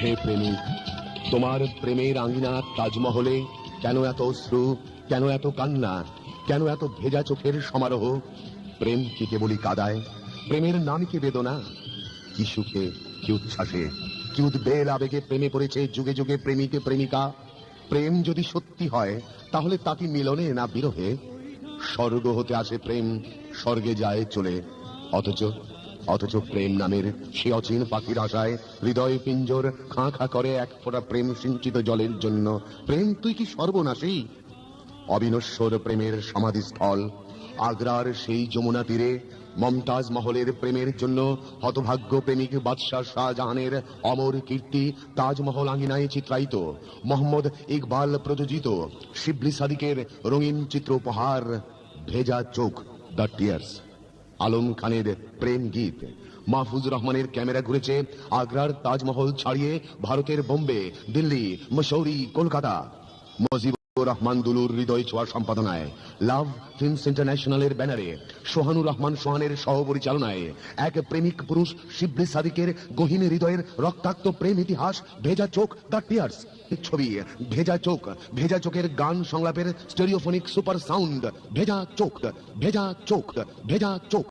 হে তোমার প্রেমের আঙ্গিনা তাজমহলে কেন এত অশ্রু, কেন এত কান্না, কেন এত ভেজা চোখের সমারোহ? প্রেম কি কেবলই কাদায়, প্রেমের নাম কি বেদনা? কি সুখে, কি উচ্ছ্বাসে, কি উদ্বেল আবেগে প্রেমে পড়েছে যুগে যুগে প্রেমিকে প্রেমিকা? প্রেম যদি সত্যি হয়, তাহলে তা কি মিলনে না বিরহে? স্বর্গ হতে আসে প্রেম, স্বর্গে যায় চলে। অথচ অথচ প্রেম নামের সে অচিন পাখির আশায় হৃদয় পিঞ্জর খাঁ খাঁ করে এক ফোঁটা প্রেম সিঞ্চিত জলের জন্য। প্রেম তুই কি সর্বনাশী? অবিনশ্বর প্রেমের সমাধিস্থল, আগ্রার সেই যমুনা তীরে, মমতাজ মহলের প্রেমের জন্য হতভাগ্য প্রেমিক বাদশাহ শাহজাহানের অমর কীর্তি তাজমহল আঙিনায় চিত্রায়িত। মোহাম্মদ ইকবাল প্রযোজিত শিবলি সাদিকের রঙিন চিত্র উপহার ভেজা চোখ, দ্য টিয়ার্স। আলম খানের প্রেম গীত। মাহফুজ রহমানের ক্যামেরা ঘুরেছে আগ্রার তাজমহল ছাড়িয়ে ভারতের বোম্বে, দিল্লি, মসৌরি, কলকাতা। মজিবুর রহমান দুলুর হৃদয় ছোঁয়া সম্পাদনায় লাভ ফিল্মস ইন্টারন্যাশনালের ব্যানারে সোহানুর রহমান সোহানের সহ পরিচালনায় এক প্রেমিক পুরুষ শিবলি সাদিকের গহীন হৃদয়ের রক্তাক্ত প্রেম ইতিহাস, ভেজা চোখ, দ্য টিয়ার্স। ছবি, ভেজা চোখ, ভেজা চোখের গান সংলাপের স্টেরিওফোনিক সুপার সাউন্ড, ভেজা চোখ ভেজা চোখ ভেজা চোখ।